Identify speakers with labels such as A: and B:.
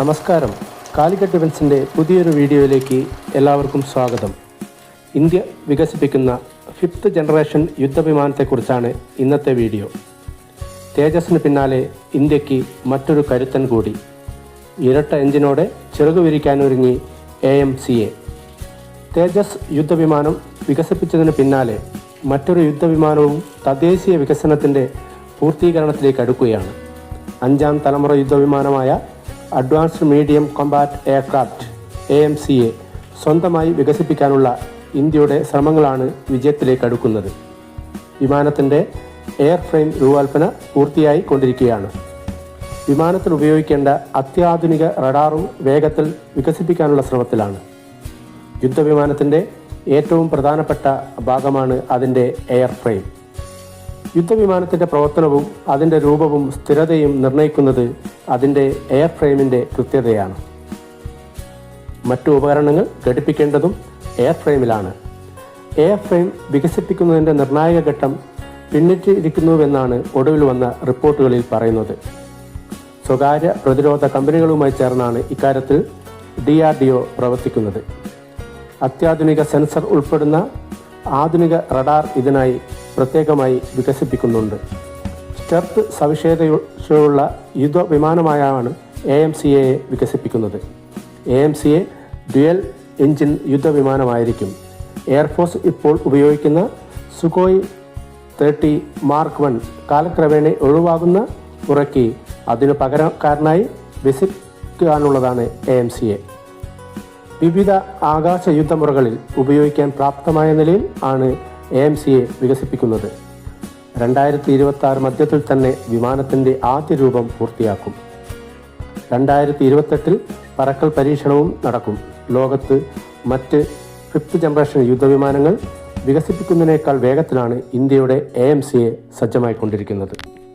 A: നമസ്കാരം. കാലിക്കറ്റ് ഡിഫൻസിന്റെ പുതിയൊരു വീഡിയോയിലേക്ക് എല്ലാവർക്കും സ്വാഗതം. ഇന്ത്യ വികസിപ്പിക്കുന്ന ഫിഫ്ത്ത് ജനറേഷൻ യുദ്ധവിമാനത്തെക്കുറിച്ചാണ് ഇന്നത്തെ വീഡിയോ. തേജസ്സിന് പിന്നാലെ ഇന്ത്യയ്ക്ക് മറ്റൊരു കരുത്തൻ കൂടി. ഇരട്ട എഞ്ചിനോടെ ചെറുകുവിരിക്കാനൊരുങ്ങി A M C A. Tejas യുദ്ധവിമാനം വികസിപ്പിച്ചതിന് പിന്നാലെ മറ്റൊരു യുദ്ധവിമാനവും തദ്ദേശീയ വികസനത്തിന്റെ പൂർത്തീകരണത്തിലേക്ക് അടുക്കുകയാണ്. അഞ്ചാം തലമുറ യുദ്ധവിമാനമായ advanced medium combat aircraft A M C A സ്വന്തമായി വികസിപ്പിക്കാനുള്ള ഇന്ത്യയുടെ ശ്രമങ്ങളാണ് വിജയത്തിലേക്ക് അടുക്കുന്നത്. വിമാനത്തിന്റെ എയർ ഫ്രെയിം രൂപകൽപ്പന പൂർത്തിയായി കൊണ്ടിരിക്കുകയാണ്. വിമാനത്തിൽ ഉപയോഗിക്കേണ്ട അത്യാധുനിക റഡാറും വേഗത്തിൽ വികസിപ്പിക്കാനുള്ള ശ്രമത്തിലാണ്. യുദ്ധവിമാനത്തിന്റെ ഏറ്റവും പ്രധാനപ്പെട്ട ഭാഗമാണ് അതിന്റെ എയർ ഫ്രെയിം യുദ്ധവിമാനത്തിന്റെ പ്രവർത്തനവും അതിന്റെ രൂപവും സ്ഥിരതയും നിർണയിക്കുന്നത് അതിന്റെ എയർ ഫ്രെയിമിന്റെ കൃത്യതയാണ്. മറ്റു ഉപകരണങ്ങൾ ഘടിപ്പിക്കേണ്ടതും എയർ ഫ്രെയിമിലാണ് എയർ ഫ്രെയിം വികസിപ്പിക്കുന്നതിന്റെ നിർണായക ഘട്ടം പിന്നിട്ടിരിക്കുന്നുവെന്നാണ് ഒടുവിൽ വന്ന റിപ്പോർട്ടുകളിൽ പറയുന്നത്. സ്വകാര്യ പ്രതിരോധ കമ്പനികളുമായി ചേർന്നാണ് ഇക്കാര്യത്തിൽ ഡി ആർ ഡി ഒ പ്രവർത്തിക്കുന്നത്. അത്യാധുനിക സെൻസർ ഉൾപ്പെടുന്ന ആധുനിക റഡാർ ഇതിനായി പ്രത്യേകമായി വികസിപ്പിക്കുന്നുണ്ട്. സ്റ്റെർത്ത് സവിശേഷതയുള്ള യുദ്ധവിമാനമായാണ് എ എം സി എയെ വികസിപ്പിക്കുന്നത്. A M C A dual engine യുദ്ധവിമാനമായിരിക്കും air force ഇപ്പോൾ ഉപയോഗിക്കുന്ന സുഖോയ് തേർട്ടി മാർക്ക് വൺ കാലക്രമേണ ഒഴിവാകുന്ന ഉറക്കി അതിനു പകരക്കാരനായി വിസിക്കാനുള്ളതാണ് എ എം സി എ. വിവിധ ആകാശ യുദ്ധമുറകളിൽ ഉപയോഗിക്കാൻ പ്രാപ്തമായ നിലയിൽ ആണ് എ എം സി എ വികസിപ്പിക്കുന്നത്. രണ്ടായിരത്തി ഇരുപത്തി ആറ് മധ്യത്തിൽ തന്നെ വിമാനത്തിന്റെ ആദ്യ രൂപം പൂർത്തിയാക്കും. രണ്ടായിരത്തി ഇരുപത്തെട്ടിൽ പറക്കൽ പരീക്ഷണവും നടക്കും. ലോകത്ത് മറ്റ് ഫിഫ്ത്ത് ജനറേഷൻ യുദ്ധവിമാനങ്ങൾ വികസിപ്പിക്കുന്നതിനേക്കാൾ വേഗത്തിലാണ് ഇന്ത്യയുടെ എ എം സി എ സജ്ജമായിക്കൊണ്ടിരിക്കുന്നത്.